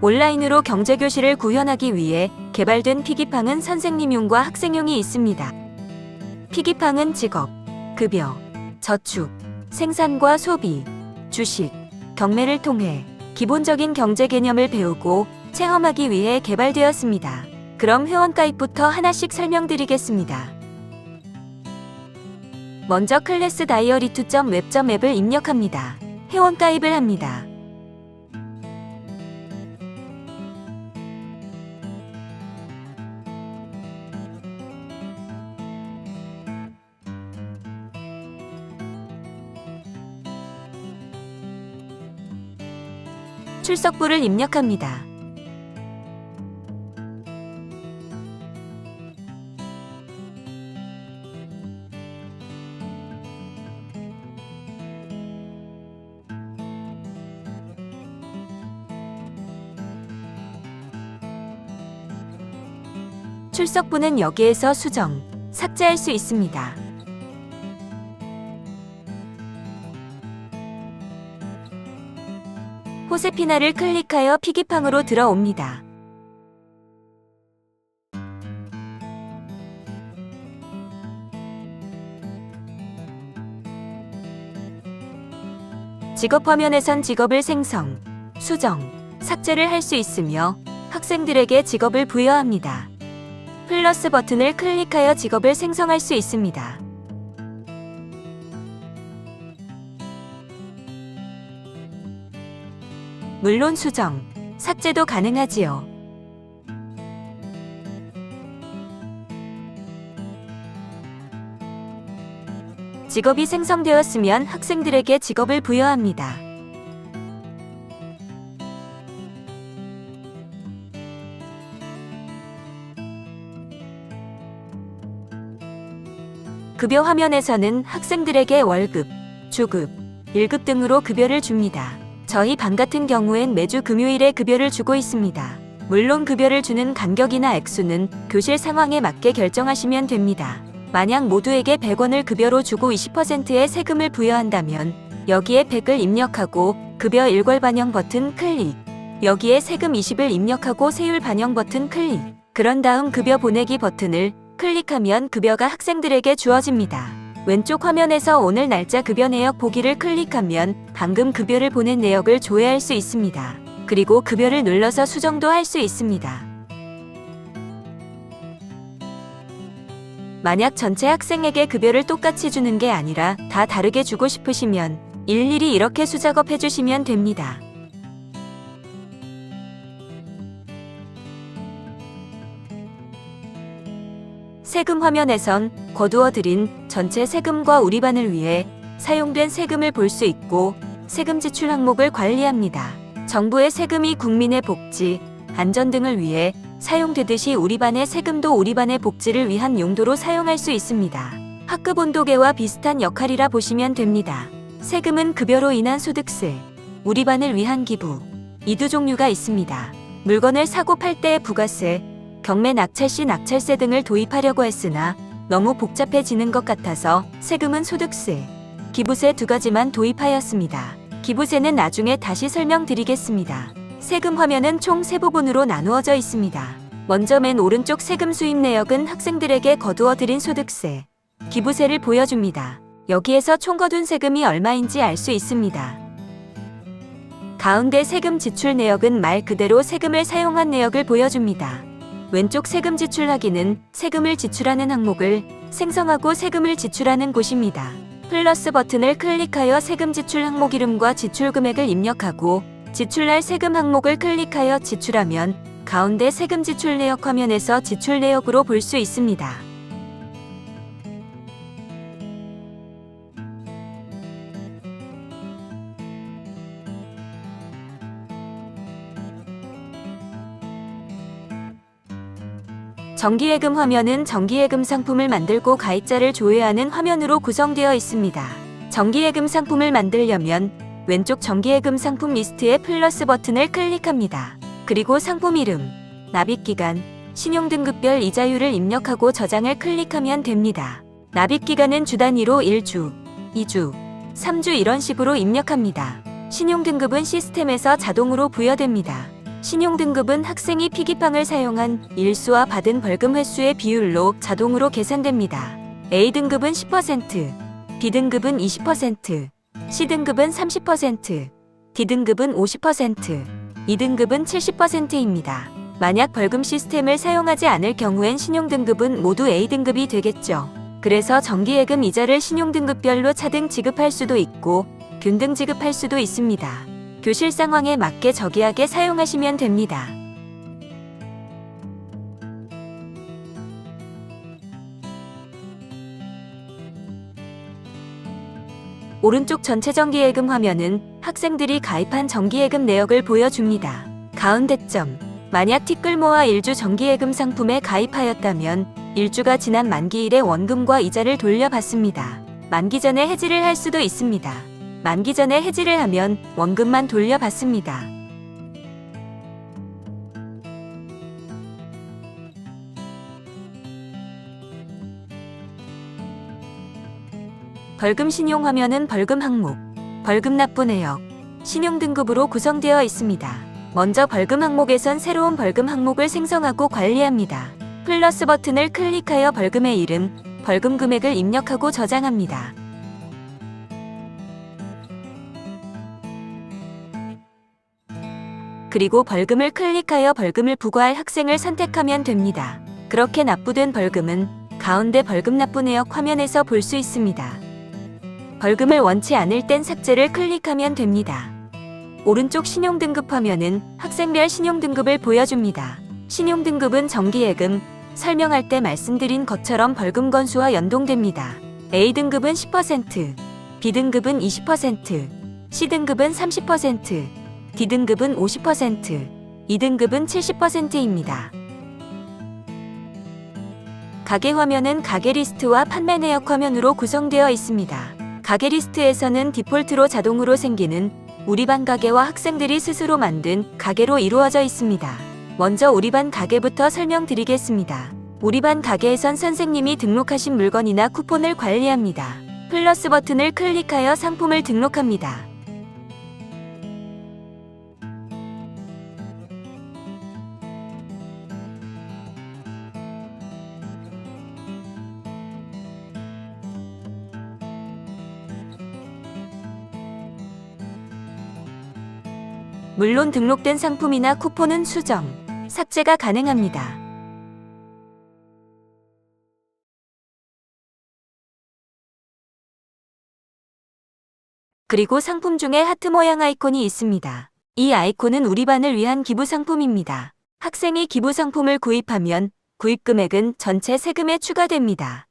온라인으로 경제교실을 구현하기 위해 개발된 피기팡은 선생님용과 학생용이 있습니다. 피기팡은 직업, 급여, 저축, 생산과 소비, 주식, 경매를 통해 기본적인 경제 개념을 배우고 체험하기 위해 개발되었습니다. 그럼 회원가입부터 하나씩 설명드리겠습니다. 먼저 클래스 다이어리 2.웹.앱을 입력합니다. 회원가입을 합니다. 출석부를 입력합니다. 출석부는 여기에서 수정, 삭제할 수 있습니다. 호세피나를 클릭하여 피기팡으로 들어옵니다. 직업 화면에선 직업을 생성, 수정, 삭제를 할 수 있으며 학생들에게 직업을 부여합니다. 플러스 버튼을 클릭하여 직업을 생성할 수 있습니다. 물론 수정, 삭제도 가능하지요. 직업이 생성되었으면 학생들에게 직업을 부여합니다. 급여 화면에서는 학생들에게 월급, 주급, 1급 등으로 급여를 줍니다. 저희 반 같은 경우엔 매주 금요일에 급여를 주고 있습니다. 물론 급여를 주는 간격이나 액수는 교실 상황에 맞게 결정하시면 됩니다. 만약 모두에게 100원을 급여로 주고 20%의 세금을 부여한다면 여기에 100을 입력하고 급여 일괄 반영 버튼 클릭. 여기에 세금 20을 입력하고 세율 반영 버튼 클릭. 그런 다음 급여 보내기 버튼을 클릭하면 급여가 학생들에게 주어집니다. 왼쪽 화면에서 오늘 날짜 급여 내역 보기를 클릭하면 방금 급여를 보낸 내역을 조회할 수 있습니다. 그리고 급여를 눌러서 수정도 할 수 있습니다. 만약 전체 학생에게 급여를 똑같이 주는 게 아니라 다 다르게 주고 싶으시면 일일이 이렇게 수작업 해주시면 됩니다. 세금 화면에선 거두어 드린 전체 세금과 우리 반을 위해 사용된 세금을 볼 수 있고 세금 지출 항목을 관리합니다. 정부의 세금이 국민의 복지, 안전 등을 위해 사용되듯이 우리 반의 세금도 우리 반의 복지를 위한 용도로 사용할 수 있습니다. 학급 온도계와 비슷한 역할이라 보시면 됩니다. 세금은 급여로 인한 소득세, 우리 반을 위한 기부, 이두 종류가 있습니다. 물건을 사고 팔 때의 부가세, 경매 낙찰시 낙찰세 등을 도입하려고 했으나 너무 복잡해지는 것 같아서 세금은 소득세, 기부세 두 가지만 도입하였습니다. 기부세는 나중에 다시 설명드리겠습니다. 세금 화면은 총 세 부분으로 나누어져 있습니다. 먼저 맨 오른쪽 세금 수입 내역은 학생들에게 거두어 드린 소득세, 기부세를 보여줍니다. 여기에서 총 거둔 세금이 얼마인지 알 수 있습니다. 가운데 세금 지출 내역은 말 그대로 세금을 사용한 내역을 보여줍니다. 왼쪽 세금 지출 하기는 세금을 지출하는 항목을 생성하고 세금을 지출하는 곳입니다. 플러스 버튼을 클릭하여 세금 지출 항목 이름과 지출 금액을 입력하고 지출할 세금 항목을 클릭하여 지출하면 가운데 세금 지출 내역 화면에서 지출 내역으로 볼 수 있습니다. 정기예금 화면은 정기예금 상품을 만들고 가입자를 조회하는 화면으로 구성되어 있습니다. 정기예금 상품을 만들려면 왼쪽 정기예금 상품 리스트에 플러스 버튼을 클릭합니다. 그리고 상품 이름, 납입기간, 신용등급별 이자율을 입력하고 저장을 클릭하면 됩니다. 납입기간은 주 단위로 1주, 2주, 3주 이런 식으로 입력합니다. 신용등급은 시스템에서 자동으로 부여됩니다. 신용등급은 학생이 피기빵을 사용한 일수와 받은 벌금 횟수의 비율로 자동으로 계산됩니다. A등급은 10%, B등급은 20%, C등급은 30%, D등급은 50%, 2등급은 70%입니다. 만약 벌금 시스템을 사용하지 않을 경우엔 신용등급은 모두 A등급이 되겠죠. 그래서 정기예금 이자를 신용등급별로 차등 지급할 수도 있고 균등 지급할 수도 있습니다. 교실 상황에 맞게 저기하게 사용하시면 됩니다. 오른쪽 전체 정기예금 화면은 학생들이 가입한 정기예금 내역을 보여줍니다. 가운데 점. 만약 티끌모아 일주 정기예금 상품에 가입하였다면 일주가 지난 만기일에 원금과 이자를 돌려받습니다. 만기 전에 해지를 할 수도 있습니다. 만기 전에 해지를 하면 원금만 돌려받습니다. 벌금 신용 화면은 벌금 항목, 벌금 납부 내역, 신용 등급으로 구성되어 있습니다. 먼저 벌금 항목에선 새로운 벌금 항목을 생성하고 관리합니다. 플러스 버튼을 클릭하여 벌금의 이름, 벌금 금액을 입력하고 저장합니다. 그리고 벌금을 클릭하여 벌금을 부과할 학생을 선택하면 됩니다. 그렇게 납부된 벌금은 가운데 벌금 납부 내역 화면에서 볼 수 있습니다. 벌금을 원치 않을 땐 삭제를 클릭하면 됩니다. 오른쪽 신용등급 화면은 학생별 신용등급을 보여줍니다. 신용등급은 정기예금, 설명할 때 말씀드린 것처럼 벌금 건수와 연동됩니다. A등급은 10%, B등급은 20%, C등급은 30%, D등급은 50%, 2등급은 70%입니다. 가게 화면은 가게 리스트와 판매 내역 화면으로 구성되어 있습니다. 가게 리스트에서는 디폴트로 자동으로 생기는 우리 반 가게와 학생들이 스스로 만든 가게로 이루어져 있습니다. 먼저 우리 반 가게부터 설명드리겠습니다. 우리 반 가게에선 선생님이 등록하신 물건이나 쿠폰을 관리합니다. 플러스 버튼을 클릭하여 상품을 등록합니다. 물론 등록된 상품이나 쿠폰은 수정, 삭제가 가능합니다. 그리고 상품 중에 하트 모양 아이콘이 있습니다. 이 아이콘은 우리 반을 위한 기부 상품입니다. 학생이 기부 상품을 구입하면 구입 금액은 전체 세금에 추가됩니다.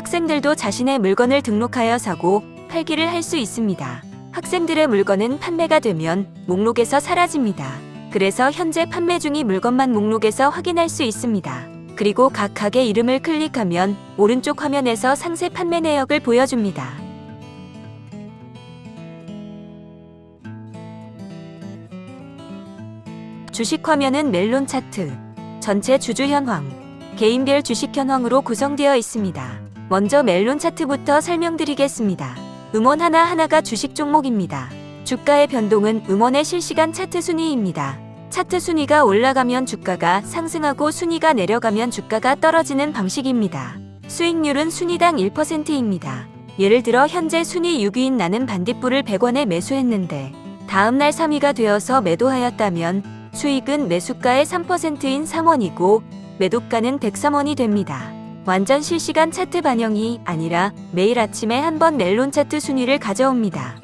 학생들도 자신의 물건을 등록하여 사고 팔기를 할 수 있습니다. 학생들의 물건은 판매가 되면 목록에서 사라집니다. 그래서 현재 판매 중인 물건만 목록에서 확인할 수 있습니다. 그리고 각 가게 이름을 클릭하면 오른쪽 화면에서 상세 판매 내역을 보여줍니다. 주식 화면은 멜론 차트, 전체 주주 현황, 개인별 주식 현황으로 구성되어 있습니다. 먼저 멜론 차트부터 설명드리겠습니다. 음원 하나하나가 주식 종목입니다. 주가의 변동은 음원의 실시간 차트 순위입니다. 차트 순위가 올라가면 주가가 상승하고 순위가 내려가면 주가가 떨어지는 방식입니다. 수익률은 순위당 1%입니다. 예를 들어 현재 순위 6위인 나는 반딧불을 100원에 매수했는데 다음날 3위가 되어서 매도하였다면 수익은 매수가의 3%인 3원이고 매도가는 103원이 됩니다. 완전 실시간 차트 반영이 아니라 매일 아침에 한 번 멜론 차트 순위를 가져옵니다.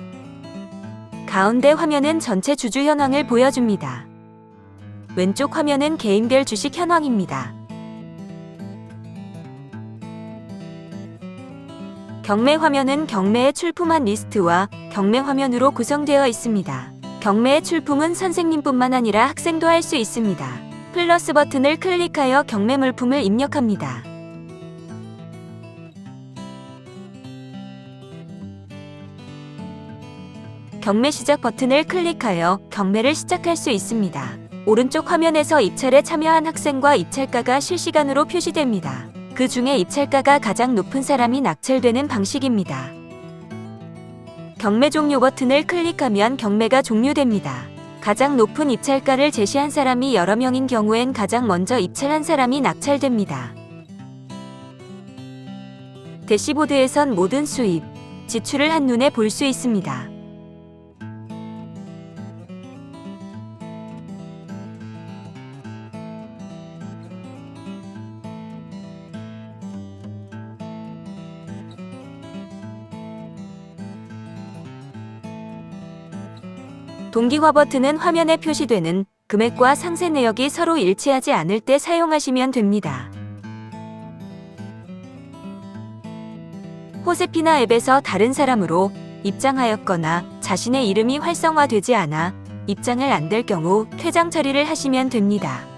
가운데 화면은 전체 주주 현황을 보여줍니다. 왼쪽 화면은 개인별 주식 현황입니다. 경매 화면은 경매에 출품한 리스트와 경매 화면으로 구성되어 있습니다. 경매에 출품은 선생님뿐만 아니라 학생도 할 수 있습니다. 플러스 버튼을 클릭하여 경매 물품을 입력합니다. 경매 시작 버튼을 클릭하여 경매를 시작할 수 있습니다. 오른쪽 화면에서 입찰에 참여한 학생과 입찰가가 실시간으로 표시됩니다. 그 중에 입찰가가 가장 높은 사람이 낙찰되는 방식입니다. 경매 종료 버튼을 클릭하면 경매가 종료됩니다. 가장 높은 입찰가를 제시한 사람이 여러 명인 경우엔 가장 먼저 입찰한 사람이 낙찰됩니다. 대시보드에선 모든 수입, 지출을 한눈에 볼 수 있습니다. 동기화 버튼은 화면에 표시되는 금액과 상세 내역이 서로 일치하지 않을 때 사용하시면 됩니다. 호세피나 앱에서 다른 사람으로 입장하였거나 자신의 이름이 활성화되지 않아 입장을 안 될 경우 퇴장 처리를 하시면 됩니다.